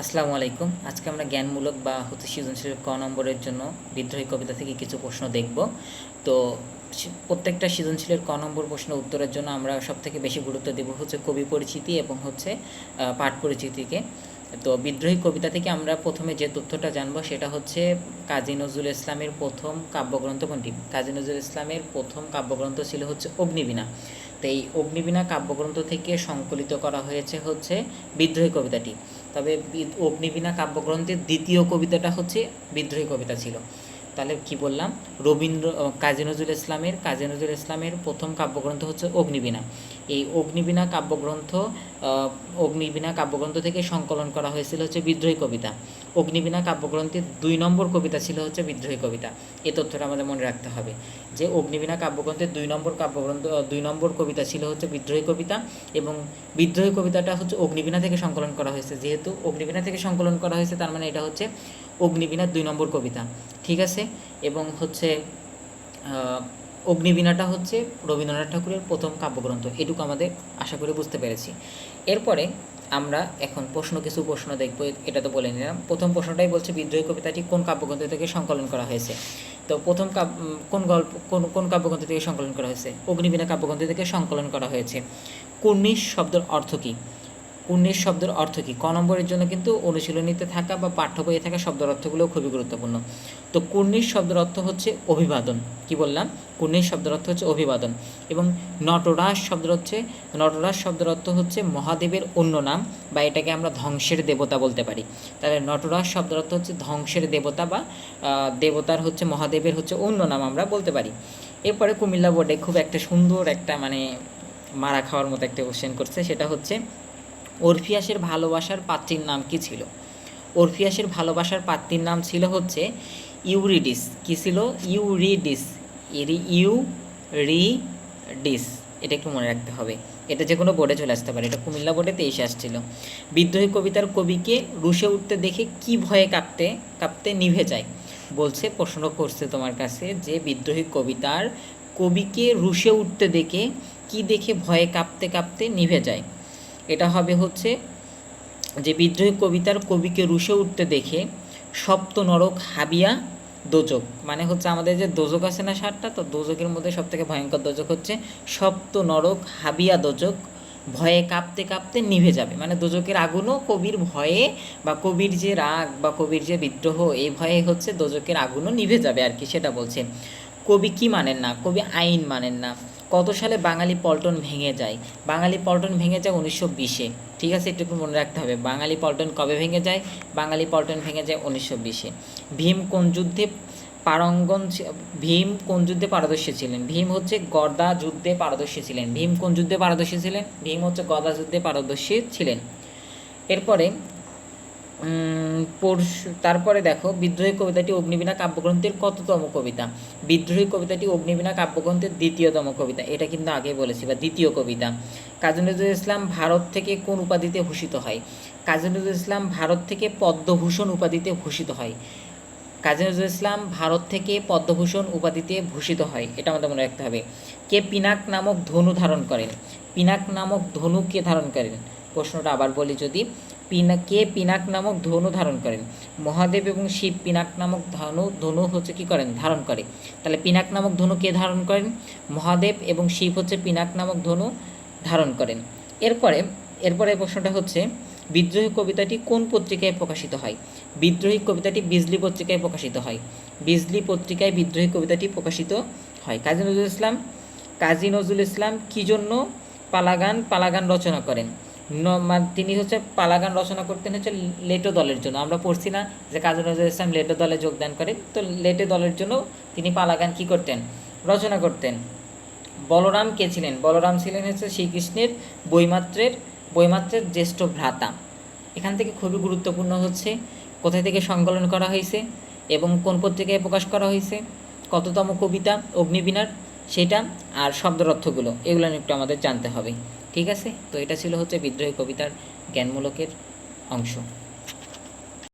আসসালামু আলাইকুম। আজকে আমরা জ্ঞানমূলক বা হচ্ছে সৃজনশীল ক নম্বরের জন্য বিদ্রোহী কবিতা থেকে কিছু প্রশ্ন দেখব। তো প্রত্যেকটা সৃজনশীলের ক নম্বর প্রশ্ন উত্তরের জন্য আমরা সব থেকে বেশি গুরুত্ব দেব হচ্ছে কবি পরিচিতি এবং হচ্ছে পাঠ পরিচিতিকে। তো বিদ্রোহী কবিতা থেকে আমরা প্রথমে যে তথ্যটা জানব সেটা হচ্ছে কাজী নজরুল ইসলামের প্রথম কাব্যগ্রন্থ কোনটি? কাজী নজরুল ইসলামের প্রথম কাব্যগ্রন্থ ছিল হচ্ছে অগ্নিবীণা। তো এই অগ্নিবীণা কাব্যগ্রন্থ থেকে সংকলিত করা হয়েছে হচ্ছে বিদ্রোহী কবিতাটি। তবে অগ্নিবীণা কাব্যগ্রন্থের দ্বিতীয় কবিতাটা হচ্ছে বিদ্রোহী কবিতা ছিল। তাহলে কি বললাম? রবীন্দ্র কাজী নজরুল ইসলামের, কাজী নজরুল ইসলামের প্রথম কাব্যগ্রন্থ হচ্ছে অগ্নিবীণা। এই অগ্নিবীণা কাব্যগ্রন্থ অগ্নিবীণা কাব্যগ্রন্থ থেকে সংকলন করা হয়েছিল হচ্ছে বিদ্রোহী কবিতা। অগ্নিবীণা কাব্যগ্রন্থের দুই নম্বর কবিতা ছিল হচ্ছে বিদ্রোহী কবিতা। এই তথ্যটা আমাদের মনে রাখতে হবে। যে অগ্নিবীণা কাব্যগ্রন্থের দুই নম্বর কাব্যগ্রন্থ দুই নম্বর কবিতা ছিল হচ্ছে বিদ্রোহী কবিতা এবং বিদ্রোহী কবিতাটা হচ্ছে অগ্নিবীণা থেকে সংকলন করা হয়েছে। যেহেতু অগ্নিবীণা থেকে সংকলন করা হয়েছে, তার মানে এটা হচ্ছে অগ্নিবীণার দুই নম্বর কবিতা, ঠিক আছে? এবং হচ্ছে অগ্নিবীণাটা হচ্ছে রবীন্দ্রনাথ ঠাকুরের প্রথম কাব্যগ্রন্থ, এটুকু আমাদের আশা করি বুঝতে পেরেছি। এরপরে আমরা এখন প্রশ্ন, কিছু প্রশ্ন দেখব, এটা তো বলে নিলাম। প্রথম প্রশ্নটাই বলছে, বিদ্রোহী কবিতাটি কোন কাব্যগ্রন্থ থেকে সংকলন করা হয়েছে? তো প্রথম কোন গল্প, কোন কোন কাব্যগ্রন্থ থেকে সংকলন করা হয়েছে? অগ্নিবীণা কাব্যগ্রন্থ থেকে সংকলন করা হয়েছে। কুর্নিশ শব্দের অর্থ কী? কুর্নিশ শব্দের অর্থ কী? ক নম্বরের জন্য কিন্তু অনুশীলনীতে থাকা বা পাঠ্য বইয়ে থাকা শব্দের অর্থগুলো খুবই গুরুত্বপূর্ণ। তো কুর্নিশ শব্দের অর্থ হচ্ছে অভিবাদন। কি বললাম? কুর্নিশ শব্দের অর্থ হচ্ছে অভিবাদন এবং নটরাজ শব্দের হচ্ছে, নটরাজ শব্দের অর্থ হচ্ছে মহাদেবের অন্য নাম বা এটাকে আমরা ধ্বংসের দেবতা বলতে পারি। তাহলে নটরাজ শব্দের অর্থ হচ্ছে ধ্বংসের দেবতা বা দেবতার হচ্ছে মহাদেবের হচ্ছে অন্য নাম আমরা বলতে পারি। এরপরে কুমিল্লা বোর্ডে খুব একটা সুন্দর একটা মানে মারা খাওয়ার মতো একটা কোশ্চেন করছে, সেটা হচ্ছে অরফিয়াসের ভালোবাসার পাত্রীর নাম কি ছিল? অরফিয়াসের ভালোবাসার পাত্রীর নাম ছিল হচ্ছে ইউরিডিস। কি ছিল? ইউরিডিস। রি ডিস এটা একটু মনে রাখতে হবে। এটা যে কোনো বোর্ডে চলে আসতে পারে। এটা কুমিল্লা বোর্ডে তেইশে আসছিল। বিদ্রোহী কবিতার কবিকে রুশে উঠতে দেখে কি ভয়ে কাঁপতে কাঁপতে নিভে যায়? বলছে, প্রশ্ন করছে তোমার কাছে যে বিদ্রোহী কবিতার কবিকে রুশে উঠতে দেখে কি দেখে ভয়ে কাঁপতে কাঁপতে নিভে যায়? এটা হবে হচ্ছে যে বিদ্রোহী কবিতার কবিকে রুশে উঠতে দেখে সপ্ত নরক হাবিয়া দোজক। মানে হচ্ছে আমাদের যে দোজক আছে না সারটা, তো দোজকের মধ্যে সব থেকে ভয়ঙ্কর দোজক হচ্ছে সপ্ত নরক হাবিয়া দোজক। ভয়ে কাঁপতে কাঁপতে নিভে যাবে। মানে দোজকের আগুনও কবির ভয়ে বা কবির যে রাগ বা কবির যে বিদ্রোহ, এই ভয়ে হচ্ছে দোজকের আগুনও নিভে যাবে আর কি, সেটা বলছে। কবি কি মানেন না? কবি আইন মানেন না। কত সালে বাঙালি পল্টন ভেঙে যায়? বাঙালি পল্টন ভেঙে যায় উনিশশো বিশে। ঠিক আছে একটু মনে রাখতে হবে। বাঙালি পল্টন কবে ভেঙে যায়? বাঙালি পল্টন ভেঙে যায় উনিশশো বিশে। ভীম কোন যুদ্ধে পারঙ্গন ভীম কোন যুদ্ধে পারদর্শী ছিলেন? ভীম হচ্ছে গদা যুদ্ধে পারদর্শী ছিলেন। ভীম কোন যুদ্ধে পারদর্শী ছিলেন? ভীম হচ্ছে গদা যুদ্ধে পারদর্শী ছিলেন। এরপরে পরশু, তারপরে দেখো, বিদ্রোহী কবিতাটি অগ্নিবীণা কাব্যগ্রন্থের কততম কবিতা? বিদ্রোহী কবিতাটি অগ্নিবীণা কাব্যগ্রন্থের দ্বিতীয়তম কবিতা। এটা কিন্তু আগে বলেছি, বা দ্বিতীয় কবিতা। কাজী নজরুল ইসলাম ভারত থেকে কোন উপাধিতে ভূষিত হয়? কাজী নজরুল ইসলাম ভারত থেকে পদ্মভূষণ উপাধিতে ভূষিত হয়। কাজী নজরুল ইসলাম ভারত থেকে পদ্মভূষণ উপাধিতে ভূষিত হয়, এটা আমাদের মনে রাখতে হবে। কে পিনাক নামক ধনু ধারণ করেন? পিনাক নামক ধনু কে ধারণ করেন? প্রশ্নটা আবার বলি যদি। পিনা কে পিনাক নামক ধনু ধারণ করেন। মহাদেব এবং শিব পিনাক নামক ধনু ধনু হচ্ছে কি করেন? ধারণ করে। তাহলে পিনাক নামক ধনু কে ধারণ করেন? মহাদেব এবং শিব হচ্ছে পিনাক নামক ধনু ধারণ করেন। এরপরে এরপরে প্রশ্নটা হচ্ছে, বিদ্রোহী কবিতাটি কোন পত্রিকায় প্রকাশিত হয়? বিদ্রোহী কবিতাটি বিজলি পত্রিকায় প্রকাশিত হয়। বিজলি পত্রিকায় বিদ্রোহী কবিতাটি প্রকাশিত হয়। কাজী নজরুল ইসলাম, কাজী নজরুল ইসলাম কী জন্য পালাগান পালাগান রচনা করেন? মানে তিনি হচ্ছে পালাগান রচনা করতেন হচ্ছে লেটো দলের জন্য। আমরা পড়ছি না যে কাজী নজরুল ইসলাম লেটো দলে যোগদান করেন তো লেটো দলের জন্য তিনি পালাগান কি করতেন? রচনা করতেন। বলরাম কে ছিলেন? বলরাম ছিলেন হচ্ছে শ্রীকৃষ্ণের বৈমাত্রের বৈমাত্রের জ্যেষ্ঠ ভ্রাতা। এখান থেকে খুবই গুরুত্বপূর্ণ হচ্ছে কোথায় থেকে সংকলন করা হয়েছে এবং কোন পত্রিকায় প্রকাশ করা হয়েছে, কততম কবিতা, অগ্নিবীণার, সেটা আর শব্দের অর্থগুলো এগুলো একটু আমাদের জানতে হবে। ঠিক আছে? তো এটা ছিল হচ্ছে বিদ্রোহী কবিতার জ্ঞানমূলকের অংশ।